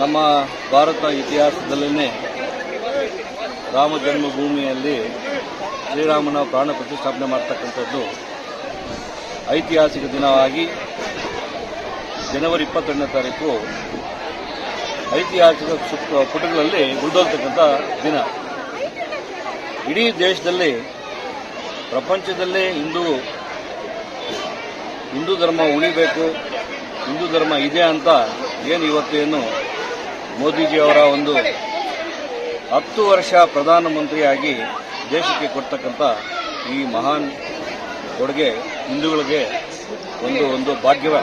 ನಮ್ಮ ಭಾರತ ಇತಿಹಾಸದಲ್ಲೇ ರಾಮ ಜನ್ಮಭೂಮಿಯಲ್ಲಿ ಶ್ರೀರಾಮನ ಪ್ರಾಣ ಪ್ರತಿಷ್ಠಾಪನೆ ಮಾಡ್ತಕ್ಕಂಥದ್ದು ಐತಿಹಾಸಿಕ ದಿನವಾಗಿ ಜನವರಿ ಇಪ್ಪತ್ತೆರಡನೇ ತಾರೀಕು. ಐತಿಹಾಸಿಕ ಪುಟಗಳಲ್ಲಿ ಉಳಿದೋಗ್ತಕ್ಕಂಥ ದಿನ. ಇಡೀ ದೇಶದಲ್ಲಿ, ಪ್ರಪಂಚದಲ್ಲೇ ಹಿಂದೂ ಹಿಂದೂ ಧರ್ಮ ಉಳಿಬೇಕು, ಹಿಂದೂ ಧರ್ಮ ಇದೆ ಅಂತ ಏನು ಇವತ್ತೇನು ಮೋದಿಜಿಯವರ ಒಂದು ಹತ್ತು ವರ್ಷ ಪ್ರಧಾನಮಂತ್ರಿಯಾಗಿ ದೇಶಕ್ಕೆ ಕೊಡ್ತಕ್ಕಂಥ ಈ ಮಹಾನ್ ಕೊಡುಗೆ ಹಿಂದೂಗಳಿಗೆ ಒಂದು ಒಂದು ಭಾಗ್ಯವ.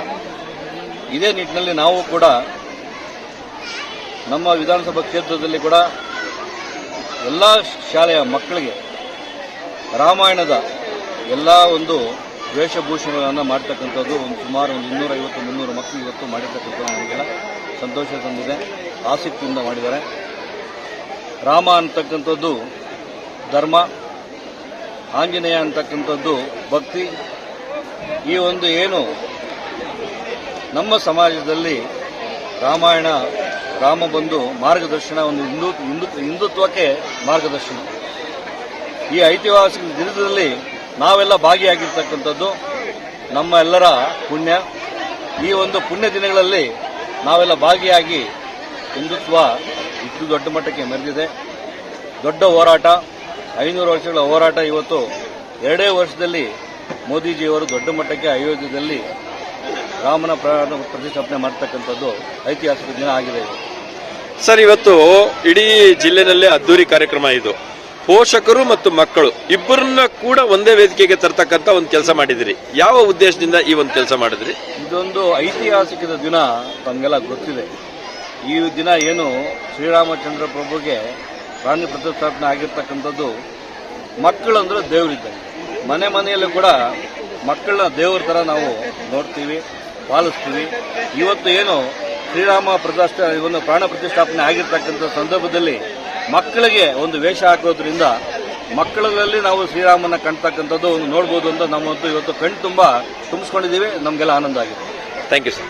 ಇದೇ ನಿಟ್ಟಿನಲ್ಲಿ ನಾವು ಕೂಡ ನಮ್ಮ ವಿಧಾನಸಭಾ ಕ್ಷೇತ್ರದಲ್ಲಿ ಕೂಡ ಎಲ್ಲ ಶಾಲೆಯ ಮಕ್ಕಳಿಗೆ ರಾಮಾಯಣದ ಎಲ್ಲ ಒಂದು ವೇಷಭೂಷಣಗಳನ್ನು ಮಾಡ್ತಕ್ಕಂಥದ್ದು ಒಂದು ಸುಮಾರು ಒಂದು ಇನ್ನೂರೈವತ್ತು, ಮುನ್ನೂರು ಮಕ್ಕಳು ಇವತ್ತು ಮಾಡಿರ್ತಕ್ಕಂಥದ್ದು ನಮಗೆಲ್ಲ ಸಂತೋಷ ತಂದಿದೆ. ಆಸಕ್ತಿಯಿಂದ ಮಾಡಿದ್ದಾರೆ. ರಾಮ ಅಂತಕ್ಕಂಥದ್ದು ಧರ್ಮ, ಆಂಜನೇಯ ಅಂತಕ್ಕಂಥದ್ದು ಭಕ್ತಿ. ಈ ಒಂದು ಏನು ನಮ್ಮ ಸಮಾಜದಲ್ಲಿ ರಾಮಾಯಣ, ರಾಮ ಬಂದು ಮಾರ್ಗದರ್ಶನ ಒಂದು ಹಿಂದೂ ಹಿಂದೂ, ಹಿಂದುತ್ವಕ್ಕೆ ಮಾರ್ಗದರ್ಶನ. ಈ ಐತಿಹಾಸಿಕ ದಿನದಲ್ಲಿ ನಾವೆಲ್ಲ ಭಾಗಿಯಾಗಿರ್ತಕ್ಕಂಥದ್ದು ನಮ್ಮ ಎಲ್ಲರ ಪುಣ್ಯ. ಈ ಒಂದು ಪುಣ್ಯ ದಿನಗಳಲ್ಲಿ ನಾವೆಲ್ಲ ಭಾಗಿಯಾಗಿ ಹಿಂದುತ್ವ ಇಷ್ಟು ದೊಡ್ಡ ಮಟ್ಟಕ್ಕೆ ಮೆರೆದಿದೆ. ದೊಡ್ಡ ಹೋರಾಟ ಐನೂರು ವರ್ಷಗಳ ಹೋರಾಟ ಇವತ್ತು ಎರಡೇ ವರ್ಷದಲ್ಲಿ ಮೋದಿಜಿಯವರು ದೊಡ್ಡ ಮಟ್ಟಕ್ಕೆ ಅಯೋಧ್ಯದಲ್ಲಿ ರಾಮನ ಪ್ರಾಣ ಪ್ರತಿಷ್ಠಾಪನೆ ಮಾಡ್ತಕ್ಕಂಥದ್ದು ಐತಿಹಾಸಿಕ ದಿನ ಆಗಿದೆ ಸರ್ ಇವತ್ತು ಇಡೀ ಜಿಲ್ಲೆನಲ್ಲೇ ಅದ್ದೂರಿ ಕಾರ್ಯಕ್ರಮ ಇದು. ಪೋಷಕರು ಮತ್ತು ಮಕ್ಕಳು ಇಬ್ಬರನ್ನ ಕೂಡ ಒಂದೇ ವೇದಿಕೆಗೆ ತರ್ತಕ್ಕಂಥ ಒಂದು ಕೆಲಸ ಮಾಡಿದಿರಿ. ಯಾವ ಉದ್ದೇಶದಿಂದ ಈ ಒಂದು ಕೆಲಸ ಮಾಡಿದ್ರಿ? ಇದೊಂದು ಐತಿಹಾಸಿಕದ ದಿನ ತಮಗೆಲ್ಲ ಗೊತ್ತಿದೆ. ಈ ದಿನ ಏನು ಶ್ರೀರಾಮಚಂದ್ರ ಪ್ರಭುಗೆ ಪ್ರಾಣಿ ಪ್ರತಿಷ್ಠಾಪನೆ ಆಗಿರ್ತಕ್ಕಂಥದ್ದು ಮಕ್ಕಳಂದ್ರೆ ದೇವರಿದ್ದಂಗೆ. ಮನೆ ಮನೆಯಲ್ಲೂ ಕೂಡ ಮಕ್ಕಳನ್ನ ದೇವ್ರ ಥರ ನಾವು ನೋಡ್ತೀವಿ, ಪಾಲಿಸ್ತೀವಿ. ಇವತ್ತು ಏನು ಶ್ರೀರಾಮ ಪ್ರತಿಷ್ಠಾ ಒಂದು ಪ್ರಾಣ ಪ್ರತಿಷ್ಠಾಪನೆ ಆಗಿರ್ತಕ್ಕಂಥ ಸಂದರ್ಭದಲ್ಲಿ ಮಕ್ಕಳಿಗೆ ಒಂದು ವೇಷ ಹಾಕೋದ್ರಿಂದ ಮಕ್ಕಳಲ್ಲಿ ನಾವು ಶ್ರೀರಾಮನ ಕಾಣ್ತಕ್ಕಂಥದ್ದು ಒಂದು ನೋಡ್ಬೋದು ಅಂತ ನಮ್ಮಂತೂ ಇವತ್ತು ಕಣ್ ತುಂಬ ತುಂಬಿಸ್ಕೊಂಡಿದ್ದೀವಿ. ನಮಗೆಲ್ಲ ಆನಂದ ಆಗಿದೆ. Thank you sir